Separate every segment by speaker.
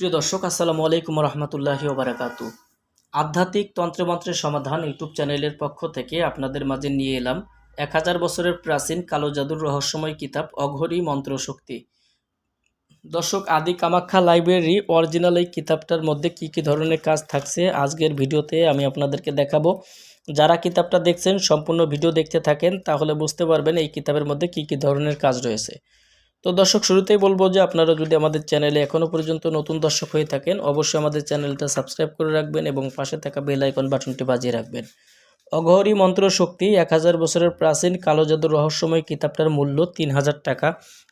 Speaker 1: প্রিয় দর্শক, আসসালামু আলাইকুম রহমতুল্লাহি ওবরাকাতু। আধ্যাত্মিক তন্ত্রমন্ত্রের সমাধান ইউটিউব চ্যানেলের পক্ষ থেকে আপনাদের মাঝে নিয়ে এলাম এক হাজার বছরের প্রাচীন কালো জাদুর রহস্যময় কিতাব অঘরী মন্ত্র শক্তি দর্শক, আদি কামাখ্যা লাইব্রেরি অরিজিনাল এই কিতাবটার মধ্যে কি কি ধরনের কাজ থাকছে আজকের ভিডিওতে আমি আপনাদেরকে দেখাবো। যারা কিতাবটা দেখছেন, সম্পূর্ণ ভিডিও দেখতে থাকেন, তাহলে বুঝতে পারবেন এই কিতাবের মধ্যে কি কি ধরনের কাজ রয়েছে। তো দর্শক, শুরুতেই বলব যে আপনারা যদি আমাদের চ্যানেলে এখনও পর্যন্ত নতুন দর্শক হয়ে থাকেন, অবশ্যই আমাদের চ্যানেলটা সাবস্ক্রাইব করে রাখবেন এবং পাশে থাকা বেল আইকন বাটনটি বাজিয়ে রাখবেন। অঘহরী মন্ত্র শক্তি, এক হাজার বছরের প্রাচীন কালো জাদুর রহস্যময় কিতাবটার মূল্য তিন হাজার টাকা।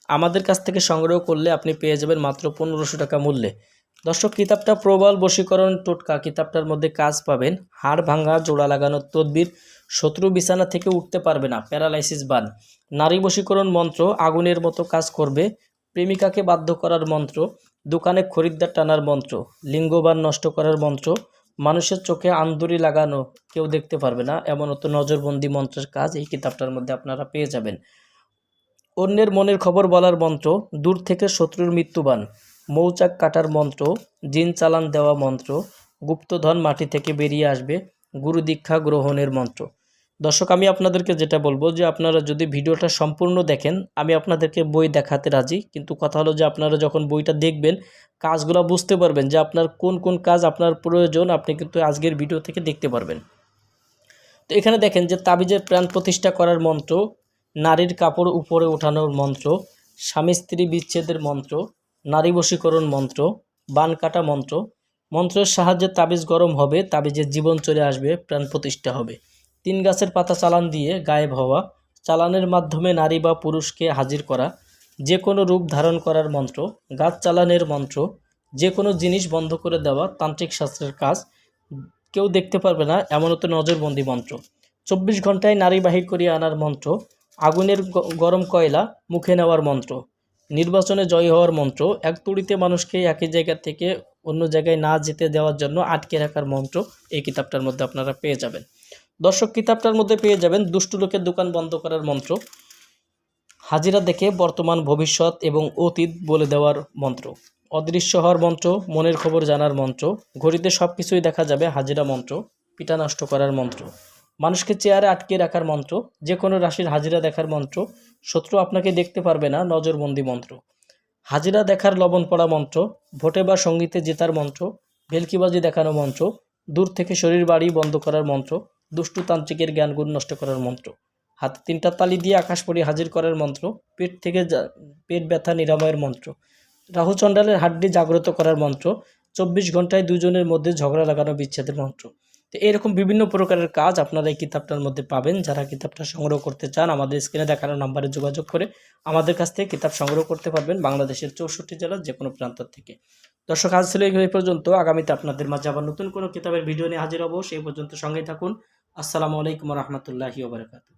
Speaker 1: আমাদের কাছ থেকে সংগ্রহ করলে আপনি পেয়ে যাবেন মাত্র পনেরোশো টাকা মূল্যে। দর্শক, কিতাবটা প্রবল বশীকরণ টোটকা। কিতাবটার মধ্যে কাজ পাবেন, হাড় ভাঙা, জোড়া লাগানোর তদবির, শত্রু বিছানা থেকে উঠতে পারবে না, প্যারালাইসিস বান নারী বশীকরণ মন্ত্র, আগুনের মতো কাজ করবে, প্রেমিকাকে বাধ্য করার মন্ত্র, দোকানে খরিদ্দার টানার মন্ত্র, লিঙ্গবান নষ্ট করার মন্ত্র, মানুষের চোখে আন্দুরি লাগানো কেউ দেখতে পারবে না, এমন অত নজরবন্দি মন্ত্রের কাজ এই কিতাবটার মধ্যে আপনারা পেয়ে যাবেন। অন্যের মনের খবর বলার মন্ত্র, দূর থেকে শত্রুর মৃত্যুবান। মৌচাক কাটার মন্ত্র, জিন চালান দেওয়া মন্ত্র, গুপ্তধন মাটি থেকে বেরিয়ে আসবে গুরু দীক্ষা গ্রহণের মন্ত্র। দর্শক, আমি আপনাদেরকে যেটা বলব যে আপনারা যদি ভিডিওটা সম্পূর্ণ দেখেন, আমি আপনাদেরকে বই দেখাতে রাজি। কিন্তু কথা হলো যে আপনারা যখন বইটা দেখবেন, কাজগুলো বুঝতে পারবেন যে আপনার কোন কোন কাজ আপনার প্রয়োজন, আপনি কিন্তু আজকের ভিডিও থেকে দেখতে পারবেন। তো এখানে দেখেন যে তাবিজের প্রাণ প্রতিষ্ঠা করার মন্ত্র, নারীর কাপড় উপরে ওঠানোর মন্ত্র, স্বামী স্ত্রী বিচ্ছেদের মন্ত্র নারী বশীকরণ মন্ত্র, বান কাটা মন্ত্র। মন্ত্রের সাহায্যে তাবিজ গরম হবে, তাবিজের জীবন চলে আসবে, প্রাণ প্রতিষ্ঠা হবে। তিন গাছের পাতা চালান দিয়ে গায়েব হওয়া, চালানের মাধ্যমে নারী বা পুরুষকে হাজির করা যে কোনো রূপ ধারণ করার মন্ত্র, গাছ চালানের মন্ত্র যে কোনো জিনিস বন্ধ করে দেওয়া, তান্ত্রিক শাস্ত্রের কাজ, কেউ দেখতে পারবে না এমন তো নজরবন্দি মন্ত্র। চব্বিশ ঘন্টায় নারী বাহির করিয়ে আনার মন্ত্র, আগুনের গরম কয়লা মুখে নেওয়ার মন্ত্র। নির্বাচনে জয় হওয়ার মন্ত্র, এক তুড়িতে মানুষকে একই জায়গা থেকে অন্য জায়গায় না যেতে দেওয়ার জন্য আটকে রাখার মন্ত্র এই কিতাবটার মধ্যে আপনারা পেয়ে যাবেন। দর্শক, কিতাবটার মধ্যে পেয়ে যাবেন দুষ্টু লোকের দোকান বন্ধ করার মন্ত্র, হাজিরা দেখে বর্তমান ভবিষ্যৎ এবং অতীত বলে দেওয়ার মন্ত্র, অদৃশ্য হওয়ার মন্ত্র, মনের খবর জানার মন্ত্র, ঘড়িতে সব কিছুই দেখা যাবে হাজিরা মন্ত্র পিতা নষ্ট করার মন্ত্র, মানুষকে চেয়ারে আটকে রাখার মন্ত্র যে কোনো রাশির হাজিরা দেখার মন্ত্র শত্রু আপনাকে দেখতে পারবে না, নজরবন্দি মন্ত্র। হাজিরা দেখার লবণ পড়া মন্ত্র, ভোটে বা সঙ্গীতে জেতার মন্ত্র, ভেলকিবাজি দেখানো মন্ত্র, দূর থেকে শরীর বাড়ি বন্ধ করার মন্ত্র, দুষ্টু তান্ত্রিকের জ্ঞানগুণ নষ্ট করার মন্ত্র। হাতে তিনটা তালি দিয়ে আকাশ পড়ি হাজির করার মন্ত্র, পেট থেকে পেট ব্যথা নিরাময়ের মন্ত্র। রাহু চণ্ডালের হাড্ডি জাগ্রত করার মন্ত্র, চব্বিশ ঘন্টায় দুজনের মধ্যে ঝগড়া লাগানো বিচ্ছেদের মন্ত্র। তো এরকম বিভিন্ন প্রকারের কাজ আপনারা এই কিতাবটার মধ্যে পাবেন। যারা কিতাবটা সংগ্রহ করতে চান, আমাদের স্ক্রিনে দেখানো নাম্বারে যোগাযোগ করে আমাদের কাছ থেকে কিতাব সংগ্রহ করতে পারবেন বাংলাদেশের চৌষট্টি জেলার যে কোনো প্রান্ত থেকে। দর্শক, আজ ছিল এই পর্যন্ত। আগামীতে আপনাদের মাঝে আবার নতুন কোনো কিতাবের ভিডিও নিয়ে হাজির হব। সেই পর্যন্ত সঙ্গেই থাকুন। আসসালামু আলাইকুম রহমতুল্লাহি ওবরাকাতু